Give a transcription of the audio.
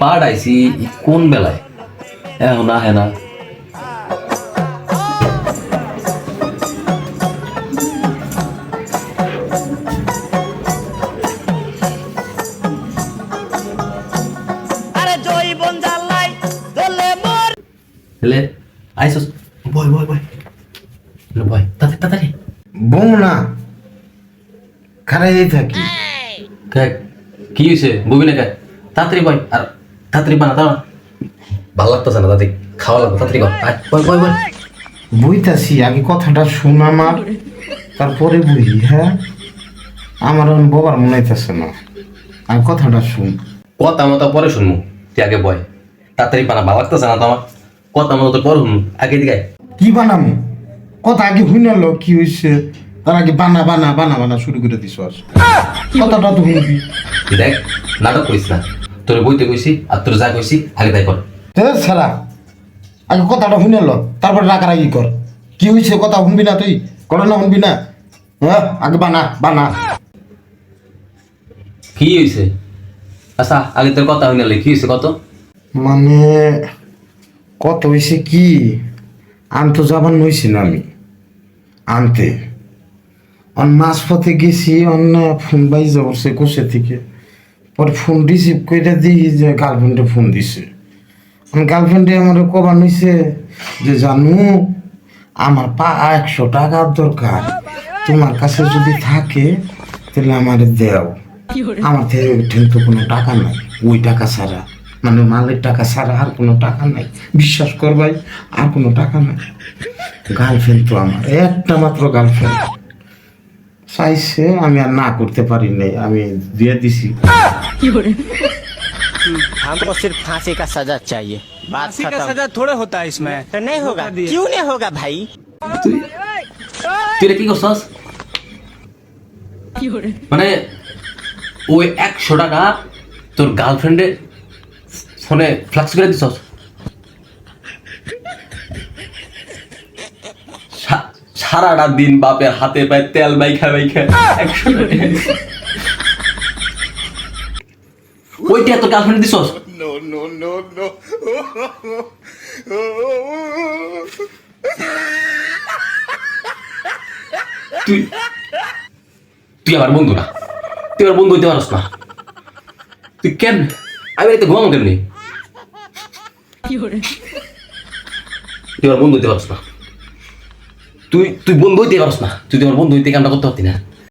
পাড়াইছি কোন বেলায়? এখন আহে না। হেলে আইসস। বয় বয় বয়। বয় তাড়াতাড়ি। বউ না। খারাই থাকি। কি হয়েছে ববি না কে তাড়াতাড়ি বয় আর তাড়াতাড়ি বানা দাও ভালো লাগতেছে না তাড়াতাড়ি খাওয়া লাগবে তাড়াতাড়ি বয় বয় বয় বইতাছি আগে কথাটা শুন আমার তারপরে বুঝি হ্যাঁ? আমার এখন বাবার মনে হইতেছে না। আর কথাটা শুন। কথা মতো পরে শুনব তুই আগে বয় তাড়াতাড়ি বানা ভালো লাগতেছে না তো আমার কথা মতো তো পরে শুনব আগে দিকে কি বানামু? কথা আগে হুইনালো কি হয়েছে তার আগে বানা বানা বানা বানা শুরু করে দিস কথাটা তো তুই দেখ নাটক করিস না। তোর বইতে কইছি আর তোর যা কইছি আগে তাই কর। ছাড়া আগে কথাটা শুনেলো তারপর রাগারাগি কর। কি হয়েছে কথা শুনবি না তুই? ঘটনা শুনবি না? হ্যাঁ আগে বানা বানা। কি হয়েছে আচ্ছা আগে তোর কথা হইলে কি হয়েছে কত? মানে কত হয়েছে কি? আনতো যাবার নইছি না আমি। আনতে। অন মাছ পথে গেছি অন্য ফোন বাইজে বসে কোষে থেকে। পরে ফোন রিসিভ করে দিই যে গার্লফ্রেন্ডে ফোন দিছে। গার্লফ্রেন্ডে আমার কবার নিছে যে জানু আমার পা একশো টাকার দরকার। তোমার কাছে যদি থাকে তাহলে আমার দেও। আমার থেকে তো কোনো টাকা নাই। ওই টাকা ছাড়া। মানে মালের টাকা ছাড়া আর কোনো টাকা নাই। বিশ্বাস কর ভাই আর কোনো টাকা নাই। গার্লফ্রেন্ড তো আমার একটা মাত্র গার্লফ্রেন্ড। চাইছে আমি আর না করতে পারি নাই আমি দিয়ে দিছি हमको सिर्फ फांसी का सजा चाहिए बात फांसी का खत्म सजा थोड़े होता है इसमें तो नहीं होगा क्यों नहीं होगा भाई তুই তুই এটা কি করছস মানে ওই একশো টাকা তোর গার্লফ্রেন্ডে ফোনে ফ্লাক্স করে দিছস সারাটা দিন বাপের হাতে পায়ে তেল মাইখা মাইখা। একশো ওইটা তোর গার্লফ্রেন্ড দিছস? তুই তুই আমার বন্ধু না? তুই আমার বন্ধু হইতে পারস না। তুই কেন? আমি এতে ঘুমাবো কেমনি? তুই আমার বন্ধু হইতে পারস না। তুই তুই বন্ধু হইতে পারস না। তুই তো বন্ধু হইতে কামটা করতে পারতি না।